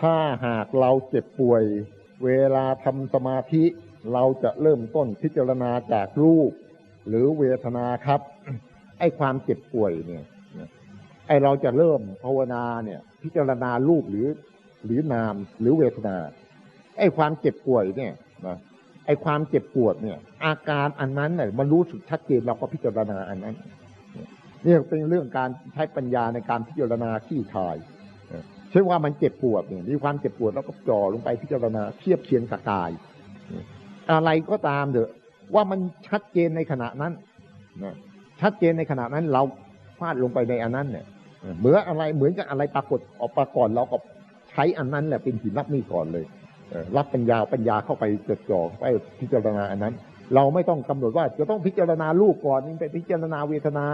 ถ้าหากเราเจ็บป่วย เวลาทำสมาธิเราจะเริ่มต้นพิจารณาจากรูป หรือเวทนาครับ ไอ้ความเจ็บป่วยเนี่ย ไอ้เราจะเริ่มภาวนาเนี่ย พิจารณารูปหรือ หรือนามหรือเวทนา ไอ้ความเจ็บป่วยเนี่ยนะไอ้ความเจ็บปวดเนี่ย อาการอันนั้นเนี่ยมันรู้สึกชัดเจนเราก็พิจารณาอันนั้นเนี่ยเป็นเรื่องการใช้ปัญญาในการพิจารณาขี้คาย เช่นว่ามันเจ็บปวดเนี่ยมีความเจ็บปวดแล้วก็จ่อลงไปพิจารณาเทียบเคียงกับกาย อะไรก็ตามเถอะ ว่ามันชัดเจนในขณะนั้นนะชัดเจนในขณะนั้นเราฟาดลงไปในอันนั้นเนี่ยเหมือนอะไรเหมือนกับอะไรปรากฏออกปรากฏเราก็ใช้อันนั้นแหละเป็นหินรับมีก่อนเลยรับปัญญาปัญญาเข้าไปจดจ่อไปพิจารณาอันนั้น เราไม่ต้องกำหนดว่าจะต้องพิจารณารูปก่อนนี่ไปพิจารณาเวทนา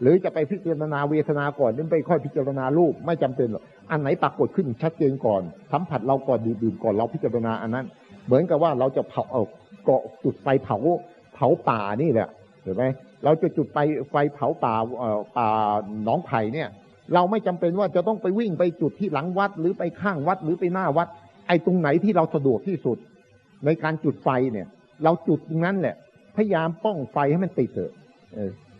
หรือจะไปพิจารณาเวทนาก่อนนี่ไปค่อยพิจารณารูปไม่จำเป็นหรอกอันไหนปรากฏขึ้นชัดเจนก่อน สัมผัสเราก่อนดื่มก่อนเราพิจารณาอันนั้น เหมือนกับว่าเราจะเผาเอาเกาะจุดไฟเผาเผาป่านี่แหละเห็นไหมเราจะจุดไฟไฟเผาป่าป่าหนองไผ่เนี่ย เราไม่จำเป็นว่าจะต้องไปวิ่งไปจุดที่หลังวัด หรือไปข้างวัดหรือไปหน้าวัด ไอ้ตรงไหนที่เราสะดวกที่สุด ในการจุดไฟเนี่ย เราจุดตรงนั้นแหละ พยายามป้องไฟให้มันติดเถอะ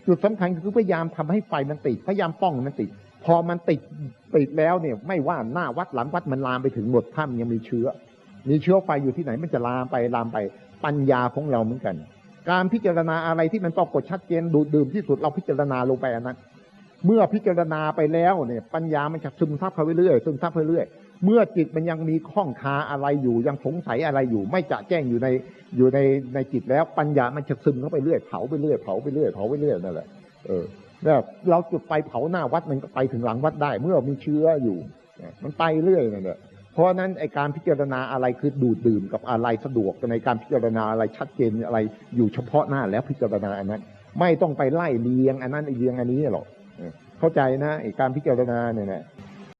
จุดสำคัญคือพยายามทำให้ไฟมันติด พยายามป้องมันติด พอมันติดติดแล้วเนี่ย ไม่ว่าหน้าวัดหลังวัดมันลามไปถึงหมดถ้ำยังมีเชื้อ มีเชื้อไฟอยู่ที่ไหนมันจะลามไปลามไปปัญญาของเราเหมือนกัน การพิจารณาอะไรที่มันปรากฏชัดเจนดูดดื่มที่สุดเราพิจารณาลงไปอันนั้น เมื่อพิจารณาไปแล้วเนี่ย ปัญญามันจะซึมซับเข้าไปเรื่อยซึมซับไปเรื่อยเมื่อจิตมันยังมีข้องคาอะไรอยู่ยังสงสัยอะไรอยู่ ไม่จะแจ้งอยู่ในอยู่ในในจิตแล้ว ปัญญามันจะซึมเข้าไปเรื่อยเผาไปเรื่อยเผาไปเรื่อยเผาไปเรื่อยนั่นแหละเออแบบเราจุดไฟเผาหน้าวัดมันก็ไปถึงหลังวัดได้ เมื่อมีเชื้ออยู่มันไปเรื่อยนั่นแหละเพราะนั้นไอการพิจารณาอะไรคือดูดดื่มกับอะไรสะดวกในการพิจารณาอะไรชัดเจนอะไรอยู่เฉพาะหน้าแล้วพิจารณาอันนั้น ไม่ต้องไปไล่เลียงอันนั้นเลียงอันนี้หรอก เข้าใจนะไอการพิจารณาเนี่ยนะ